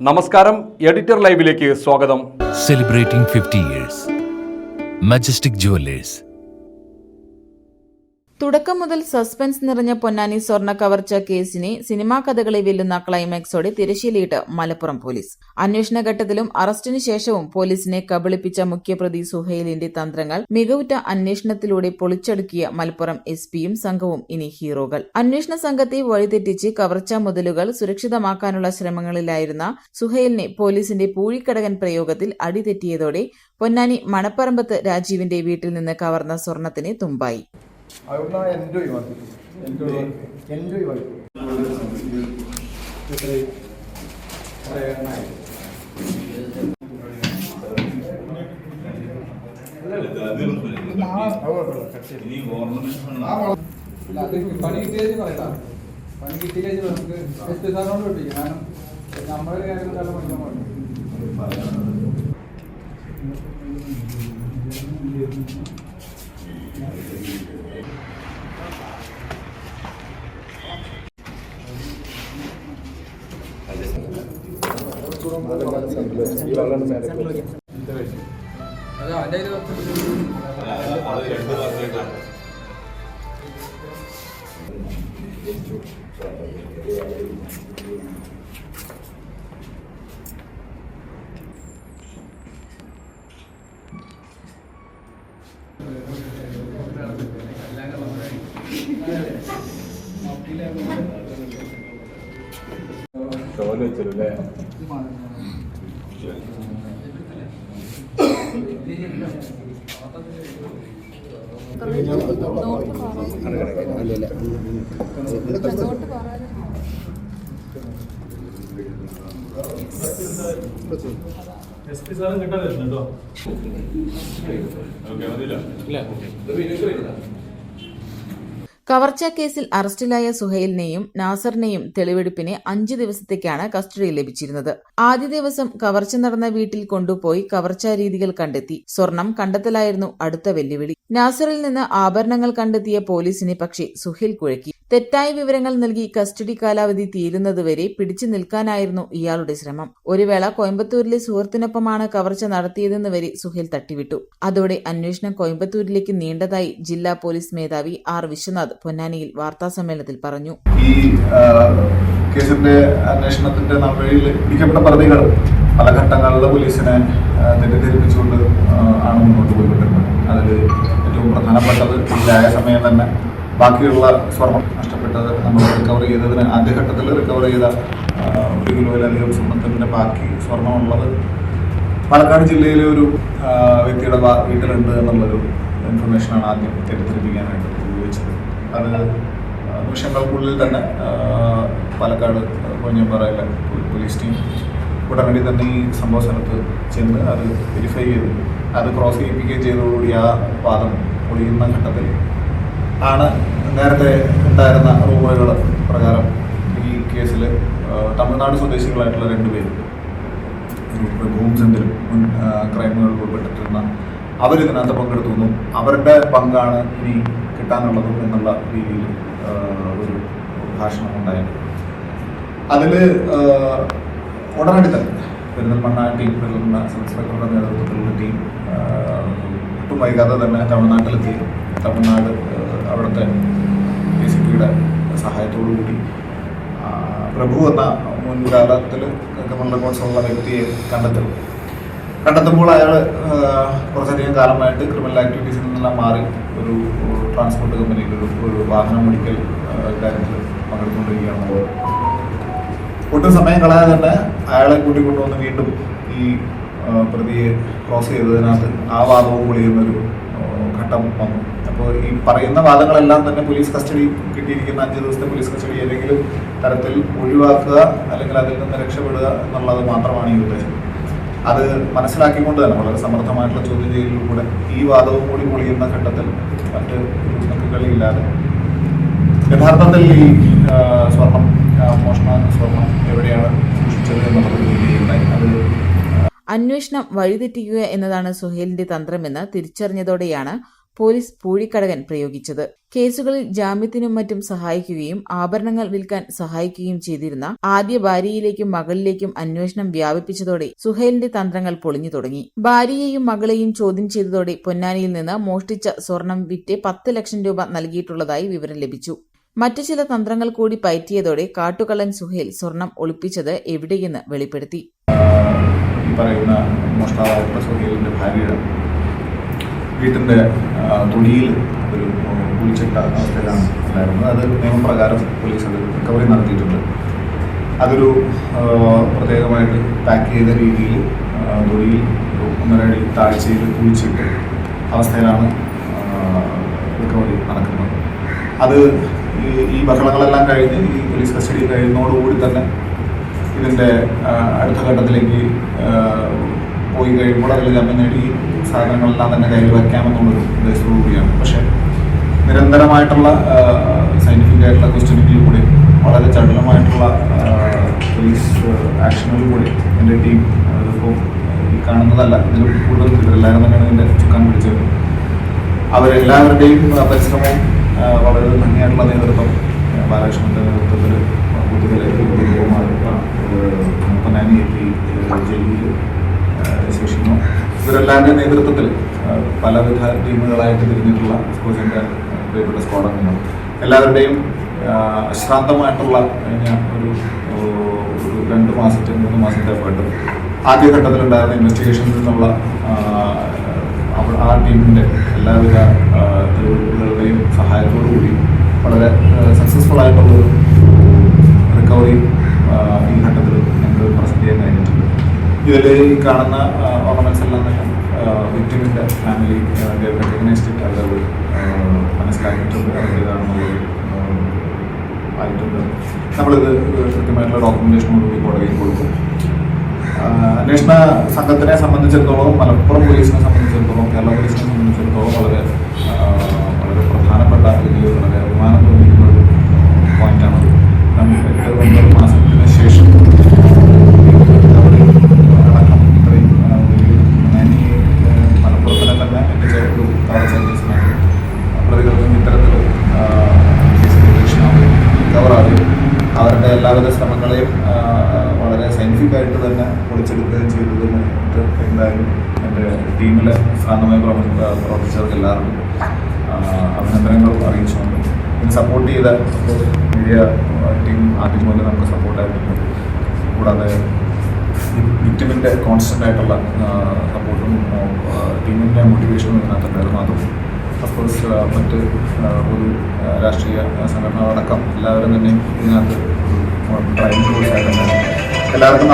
നമസ്കാരം എഡിറ്റർ ലൈവിലേക്ക് സ്വാഗതം. Celebrating fifty years majestic jewellers തുടക്കം മുതൽ സസ്പെൻസ് നിറഞ്ഞ പൊന്നാനി സ്വർണ കവർച്ച കേസിനെ സിനിമാ കഥകളെ വെല്ലുന്ന ക്ലൈമാക്സോടെ തിരശ്ശീലയിട്ട് മലപ്പുറം പോലീസ്. അന്വേഷണ ഘട്ടത്തിലും അറസ്റ്റിനു ശേഷവും പോലീസിനെ കബളിപ്പിച്ച മുഖ്യപ്രതി സുഹൈലിന്റെ തന്ത്രങ്ങൾ മികവുറ്റ അന്വേഷണത്തിലൂടെ പൊളിച്ചടുക്കിയ മലപ്പുറം എസ് പിയും സംഘവും ഇനി ഹീറോകൾ. അന്വേഷണ സംഘത്തെ വഴിതെറ്റിച്ച് കവർച്ച മുതലുകൾ സുരക്ഷിതമാക്കാനുള്ള ശ്രമങ്ങളിലായിരുന്ന സുഹൈലിനെ പോലീസിന്റെ പൂഴിക്കടകൻ പ്രയോഗത്തിൽ അടിതെറ്റിയതോടെ പൊന്നാനി മണപ്പറമ്പത്ത് രാജീവിന്റെ വീട്ടിൽ നിന്ന് കവർന്ന സ്വർണത്തിന് തുമ്പായി. അവിടുന്ന് എൻജോയ് ഒഴിവാക്കി എൻജോയ് എൻജോയ് ഒഴിവാക്കി. പണി കിട്ടിയത് പറയട്ടാ പണി കിട്ടിയില്ലെങ്കിൽ നമുക്ക് എസ് പി സാറിനോട് വിട്ടിരിക്കും കാരണം നമ്മുടെ കാര്യം നല്ല പഠിക്കാൻ പാടില്ല 네, 안녕하세요. ഷോൽ വെച്ചല്ലോ അല്ലേ എസ് പി സാറും കിട്ടാതെ കേട്ടോ ഓക്കെ മതിയില്ല ഇല്ല. കവർച്ചാ കേസിൽ അറസ്റ്റിലായ സുഹൈലിനെയും നാസറിനെയും തെളിവെടുപ്പിന് അഞ്ചു ദിവസത്തേക്കാണ് കസ്റ്റഡിയിൽ ലഭിച്ചിരുന്നത്. ആദ്യ ദിവസം കവർച്ച നടന്ന വീട്ടിൽ കൊണ്ടുപോയി കവർച്ചാ രീതികൾ കണ്ടെത്തി. സ്വർണം കണ്ടെത്തലായിരുന്നു അടുത്ത വെല്ലുവിളി. നാസറിൽ നിന്ന് ആഭരണങ്ങൾ കണ്ടെത്തിയ പോലീസിനെ പക്ഷേ സുഹൈൽ കുഴക്കി. തെറ്റായ വിവരങ്ങൾ നൽകി കസ്റ്റഡി കാലാവധി തീരുന്നതുവരെ പിടിച്ചു നിൽക്കാനായിരുന്നു ഇയാളുടെ ശ്രമം. ഒരു വേള കോയമ്പത്തൂരിലെ സുഹൃത്തിനൊപ്പമാണ് കവർച്ച നടത്തിയതെന്ന് വരെ സുഹേൽ തട്ടിവിട്ടു. അതോടെ അന്വേഷണം കോയമ്പത്തൂരിലേക്ക് നീണ്ടതായി ജില്ലാ പോലീസ് മേധാവി ആർ വിശ്വനാഥ് പൊന്നാനിയിൽ വാർത്താസമ്മേളനത്തിൽ പറഞ്ഞു. ഈ കേസിന്റെ അന്വേഷണത്തിന്റെ നടപടിയിൽ പ്രതികൾ പല ഘട്ടങ്ങളിൽ പോലീസിനെ തെറ്റിദ്ധരിപ്പിച്ചുകൊണ്ട് ആണ് മുന്നോട്ട് പോയിക്കൊണ്ടിരുന്നത്. അതിൽ ഏറ്റവും പ്രധാനപ്പെട്ടത് ഇതിലായ സമയം തന്നെ. ബാക്കിയുള്ള സ്വർണം നഷ്ടപ്പെട്ടത് നമ്മൾ റിക്കവർ ചെയ്തതിന് ആദ്യഘട്ടത്തിൽ റിക്കവർ ചെയ്ത ഒരു കിലോയിലധികം സ്വർണത്തിന്റെ ബാക്കി സ്വർണമുള്ളത് പാലക്കാട് ജില്ലയിലെ ഒരു വ്യക്തിയുടെ വീട്ടിലുണ്ട് എന്നുള്ളൊരു ഇൻഫർമേഷനാണ് ആദ്യം തെറ്റിദ്ധരിപ്പിക്കാനായിട്ട് ഉപയോഗിച്ചത്. അത് നിമിഷങ്ങൾക്കുള്ളിൽ തന്നെ പാലക്കാട് കൊഞ്ഞമ്പാറയിലെ പോലീസ് ടീം ഉടനടി തന്നെ ഈ സംഭവ സ്ഥലത്ത് ചെന്ന് അത് വെരിഫൈ ചെയ്ത്. അത് ക്രോസ് ചെയ്യിപ്പിക്കുകയും ചെയ്തതോടുകൂടി ആ വാദം പൊളിയുന്ന ഘട്ടത്തിൽ ആണ് നേരത്തെ ഉണ്ടായിരുന്ന റൂമുകൾ പ്രകാരം ഈ കേസിൽ തമിഴ്നാട് സ്വദേശികളായിട്ടുള്ള രണ്ടുപേരും പ്രഭുവും സെന്തിലും മുൻ ക്രൈമുകളിൽ ഉൾപ്പെട്ടിരുന്ന അവരിതിനകത്ത് പങ്കെടുത്തു അവരുടെ പങ്കാണ് ഇനി കിട്ടാനുള്ളതും എന്നുള്ള രീതിയിൽ ഒരു ഭാഷണം ഉണ്ടായത്. അതിൽ ഉടനടി തന്നെ പെരിന്തൽമണ്ണ ടീം പെരിന്തൽമണ്ണ സബ് ഇൻസ്പെക്ടറുടെ നേതൃത്വത്തിലുള്ള ടീം ഒട്ടും വൈകാതെ തന്നെ തമിഴ്നാട്ടിലെത്തി. തമിഴ്നാട് അവിടുത്തെ ഡി സി പിയുടെ സഹായത്തോടു കൂടി പ്രഭു എന്ന മുൻകാലത്തിൽ ക്രിമിനൽ റെക്കോർഡ്സുള്ള വ്യക്തിയെ കണ്ടെത്തും കണ്ടെത്തുമ്പോൾ അയാൾ കുറച്ചധികം കാലമായിട്ട് ക്രിമിനൽ ആക്ടിവിറ്റീസിൽ നിന്നെല്ലാം മാറി ഒരു ട്രാൻസ്പോർട്ട് കമ്പനിയിൽ ഒരു ഒരു വാഹനം ഓടിക്കൽ കാര്യത്തിൽ പങ്കെടുത്തുകൊണ്ടിരിക്കുകയാണ് ഒട്ടും സമയം കളയാതെ തന്നെ അയാളെ കൂട്ടി കൊണ്ടുവന്ന് വീണ്ടും ഈ പ്രതിയെ ക്രോസ് ചെയ്തതിനകത്ത് ആ വാദവും ആ, ഘട്ടം വന്നു. അപ്പോൾ ഈ പറയുന്ന വാദങ്ങളെല്ലാം തന്നെ പോലീസ് കസ്റ്റഡി കിട്ടിയിരിക്കുന്ന അഞ്ച് ദിവസത്തെ പോലീസ് കസ്റ്റഡി ഏതെങ്കിലും തരത്തിൽ ഒഴിവാക്കുക അല്ലെങ്കിൽ അതിൽ നിന്ന് രക്ഷപ്പെടുക എന്നുള്ളത് മാത്രമാണ് ഈ ഉദ്ദേശം. അത് മനസ്സിലാക്കിക്കൊണ്ട് തന്നെ വളരെ സമർത്ഥമായിട്ടുള്ള ചോദ്യം ചെയ്യലിലൂടെ ഈ വാദവും കൂടി പൊളിയുന്ന ഘട്ടത്തിൽ മറ്റ് കളിയില്ലാതെ യഥാർത്ഥത്തിൽ ഈ സ്വർണം മോഷണ സ്വർണം എവിടെയാണ് സൂക്ഷിച്ചത് എന്നുള്ളത് അന്വേഷണം വഴിതെറ്റിക്കുക എന്നതാണ് സുഹേലിന്റെ തന്ത്രമെന്ന് തിരിച്ചറിഞ്ഞതോടെയാണ് പോലീസ് പൂഴിക്കടകൻ പ്രയോഗിച്ചത്. കേസുകളിൽ ജാമ്യത്തിനും മറ്റും സഹായിക്കുകയും ആഭരണങ്ങൾ വിൽക്കാൻ സഹായിക്കുകയും ചെയ്തിരുന്ന ആദ്യ ഭാര്യയിലേക്കും മകളിലേക്കും അന്വേഷണം വ്യാപിപ്പിച്ചതോടെ സുഹേലിന്റെ തന്ത്രങ്ങൾ പൊളിഞ്ഞു തുടങ്ങി. ഭാര്യയെയും മകളെയും ചോദ്യം ചെയ്തതോടെ പൊന്നാനിയിൽ നിന്ന് മോഷ്ടിച്ച സ്വർണം വിറ്റ് പത്ത് ലക്ഷം രൂപ നൽകിയിട്ടുള്ളതായി വിവരം ലഭിച്ചു. മറ്റു ചില തന്ത്രങ്ങൾ കൂടി പയറ്റിയതോടെ കാട്ടുകള്ളൻ സുഹേൽ സ്വർണം ഒളിപ്പിച്ചത് എവിടെയെന്ന് വെളിപ്പെടുത്തി. പറയുന്ന മോഷ്ടാവായിട്ടുള്ള സുഹേലിന്റെ ഭാര്യയുടെ വീട്ടിന്റെ തുണിയിൽ ഒരു കുളിച്ചിട്ട അവസ്ഥയിലാണ് ഉണ്ടായിരുന്നത്. അത് നിയമപ്രകാരം പോലീസ് അത് റിക്കവറി നടത്തിയിട്ടുണ്ട്. അതൊരു പ്രത്യേകമായിട്ട് പാക്ക് ചെയ്ത രീതിയിൽ തുണിയിൽ ഒന്നരടി താഴ്ചയിൽ കുളിച്ചിട്ട് അവസ്ഥയിലാണ് റിക്കവറി നടക്കുന്നത്. അത് ഈ ബഹളങ്ങളെല്ലാം കഴിഞ്ഞ് ഈ പോലീസ് കസ്റ്റഡിയിൽ കഴിയുന്നതോടുകൂടി തന്നെ ഇതിന്റെ അടുത്ത ഘട്ടത്തിലേക്ക് പോയി കഴിയുമ്പോൾ അല്ലെങ്കിൽ ജാമ്യം നേടി സാധനങ്ങളെല്ലാം തന്നെ കയ്യിൽ വയ്ക്കാമെന്നുള്ളൊരു ഉദ്ദേശത്തോടു കൂടിയാണ്. പക്ഷേ നിരന്തരമായിട്ടുള്ള സയന്റിഫിക് ആയിട്ടുള്ള ക്വസ്റ്റ്യനിങ്ങിൽ കൂടി വളരെ ചടുലമായിട്ടുള്ള പോലീസ് ആക്ഷനുകളിൽ കൂടി എന്റെ ടീം അതിപ്പോൾ ഈ കാണുന്നതല്ല ഇതിൽ കൂടുതൽ എല്ലാവരും തന്നെയാണ് ഇതിന്റെ ചുക്കാൻ പിടിച്ചത്. അവരെല്ലാവരുടെയും പരിശ്രമവും വളരെ ഭംഗിയായിട്ടുള്ള നേതൃത്വം ആ, ബാലകൃഷ്ണന്റെ നേതൃത്വത്തിൽ കുട്ടികളെ എ പി ജയിലിൽ ശേഷിക്കുന്നു ഇവരെല്ലാവരുടെയും നേതൃത്വത്തിൽ പലവിധ ടീമുകളായിട്ട് തിരിഞ്ഞിട്ടുള്ള സ്കോച്ചിന്റെ പ്രിയപ്പെട്ട സ്ക്വാഡംഗങ്ങൾ എല്ലാവരുടെയും ആ, അശ്രാന്തമായിട്ടുള്ള കഴിഞ്ഞ ഒരു ഒരു രണ്ട് മാസത്തെ മൂന്ന് മാസത്തെ എഫേർട്ട് ആദ്യഘട്ടത്തിലുണ്ടായിരുന്ന ഇൻവെസ്റ്റിഗേഷനിൽ നിന്നുള്ള ആ, ടീമിന്റെ എല്ലാവിധ തെളിവുകളുടെയും സഹായത്തോടു കൂടി വളരെ സക്സസ്ഫുൾ ആയിട്ടുള്ളൊരു റിക്കവറി ഈ ഘട്ടത്തിൽ ഞങ്ങൾക്ക് പ്രസന്റ് ചെയ്യാൻ കഴിഞ്ഞിട്ടുണ്ട് ഇതിൽ ഈ കാണുന്ന ഓർണമെന്റ്സ് എല്ലാം തന്നെ വിക്ടിമിന്റെ ഫാമിലി റെക്കഗ്നൈസ്ഡ് അവർ മനസ്സിലാക്കിയിട്ടുണ്ട്. അവരുടേതാണെന്നുള്ളത് ആയിട്ടുണ്ട്. നമ്മളിത് കൃത്യമായിട്ടുള്ള ഡോക്യുമെന്റേഷനോടുകൂടി കോടതിയിൽ കൊടുക്കും. അന്വേഷണ സംഘത്തിനെ സംബന്ധിച്ചിടത്തോളം മലപ്പുറം പോലീസിനെ സംബന്ധിച്ചിടത്തോളം കേരള പോലീസിനെ സംബന്ധിച്ചിടത്തോളം വളരെ വളരെ പ്രധാനപ്പെട്ട അല്ലെങ്കിൽ വളരെ അഭിമാനം തോന്നിക്കുന്ന ഒരു പോയിന്റാണ് കാരണം എട്ട് ഒമ്പത് മാസത്തിന് ശേഷം അടക്കം ഇത്രയും ആഹ് വലിയ ഞാൻ ഈ ആഹ് മലപ്പുറത്തിനെ തന്നെ എന്റെ ഒരു കവർച്ച കേസിനാണ് പ്രതികൾക്കും ഇത്തരത്തിൽ കേസിന് കവറാവുകയും അവരുടെ എല്ലാവിധ ശ്രമങ്ങളെയും വളരെ സയന്റിഫിക് ആയിട്ട് തന്നെ പൊളിച്ചെടുക്കുകയും ചെയ്തതിന് എന്തായാലും എന്റെ ടീമിലെ പ്രവർത്തി പ്രവർത്തിച്ചവർക്ക് എല്ലാവർക്കും അഭിനന്ദനങ്ങളും അറിയിച്ചുകൊണ്ട് ഇതിന് സപ്പോർട്ട് ചെയ്ത മീഡിയ ടീം ആദ്യം പോലെ നമുക്ക് സപ്പോർട്ടായിട്ടുണ്ട് കൂടാതെ വിക്ടിമിന്റെ കോൺസ്റ്റന്റ് ആയിട്ടുള്ള സപ്പോർട്ടും ടീമിന്റെ മോട്ടിവേഷനും ഇതിനകത്തുണ്ടായിരുന്നു അതും അഫ്കോഴ്സ് മറ്റ് പൊതു രാഷ്ട്രീയ സംഘടനകളടക്കം എല്ലാവരും തന്നെ ഇതിനകത്ത് എല്ലാവർക്കും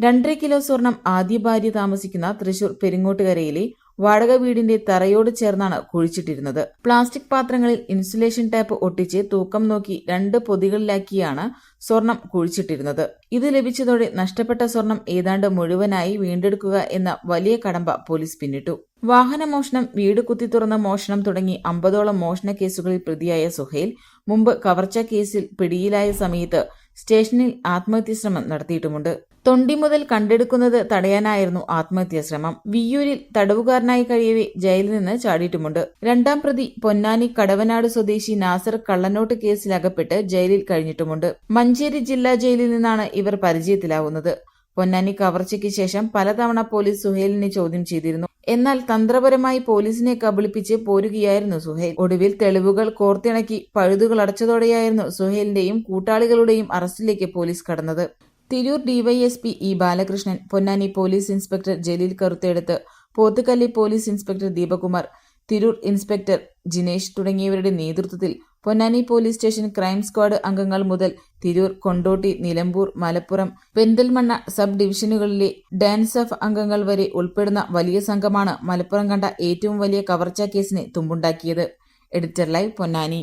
രണ്ടര കിലോ സ്വർണം ആദ്യ ഭാര്യ താമസിക്കുന്ന തൃശൂർ പെരിങ്ങോട്ടുകരയിലെ വാടക വീടിന്റെ തറയോട് ചേർന്നാണ് കുഴിച്ചിട്ടിരുന്നത്. പ്ലാസ്റ്റിക് പാത്രങ്ങളിൽ ഇൻസുലേഷൻ ടാപ്പ് ഒട്ടിച്ച് തൂക്കം നോക്കി രണ്ട് പൊതികളിലാക്കിയാണ് സ്വർണം കുഴിച്ചിട്ടിരുന്നത്. ഇത് ലഭിച്ചതോടെ നഷ്ടപ്പെട്ട സ്വർണം ഏതാണ്ട് മുഴുവനായി വീണ്ടെടുക്കുക എന്ന വലിയ കടമ്പ പോലീസ് പിന്നിട്ടു. വാഹനമോഷണം വീട് കുത്തി തുറന്ന മോഷണം തുടങ്ങി അമ്പതോളം മോഷണ കേസുകളിൽ പ്രതിയായ സുഹൈൽ മുമ്പ് കവർച്ച കേസിൽ പിടിയിലായ സമയത്ത് സ്റ്റേഷനിൽ ആത്മഹത്യ ശ്രമം നടത്തിയിട്ടുമുണ്ട്. തൊണ്ടി മുതൽ കണ്ടെടുക്കുന്നത് തടയാനായിരുന്നു ആത്മഹത്യാ ശ്രമം. വിയ്യൂരിൽ തടവുകാരനായി കഴിയവെ ജയിലിൽ നിന്ന് ചാടിയിട്ടുമുണ്ട്. രണ്ടാം പ്രതി പൊന്നാനി കടവനാട് സ്വദേശി നാസർ കള്ളനോട്ട് കേസിൽ അകപ്പെട്ട് ജയിലിൽ കഴിഞ്ഞിട്ടുമുണ്ട്. മഞ്ചേരി ജില്ലാ ജയിലിൽ നിന്നാണ് ഇവർ പരിചയത്തിലാവുന്നത്. പൊന്നാനി കവർച്ചയ്ക്ക് ശേഷം പലതവണ പോലീസ് സുഹേലിനെ ചോദ്യം ചെയ്തിരുന്നു. എന്നാൽ തന്ത്രപരമായി പോലീസിനെ കബളിപ്പിച്ച് പോരുകയായിരുന്നു സുഹേൽ. ഒടുവിൽ തെളിവുകൾ കോർത്തിണക്കി പഴുതുകൾ അടച്ചതോടെയായിരുന്നു സുഹേലിന്റെയും കൂട്ടാളികളുടെയും അറസ്റ്റിലേക്ക് പോലീസ് കടന്നത്. Tirur DYSP E Balakrishnan Ponnani police inspector Jaleel കറുത്തെടുത്ത് പോത്തുകല്ലി police inspector Deepakumar Tirur inspector Jinesh തുടങ്ങിയവരുടെ നേതൃത്വത്തിൽ Ponnani police station crime squad അംഗങ്ങൾ മുതൽ തിരൂർ കൊണ്ടോട്ടി നിലമ്പൂർ മലപ്പുറം പെന്തൽമണ്ണ സബ് ഡിവിഷനുകളിലെ ഡാൻസ് ഓഫ് അംഗങ്ങൾ വരെ ഉൾപ്പെടുന്ന വലിയ സംഘമാണ് മലപ്പുറം കണ്ട ഏറ്റവും വലിയ കവർച്ചാ കേസിനെ തുമ്പുണ്ടാക്കിയത്. Editor live Ponnani.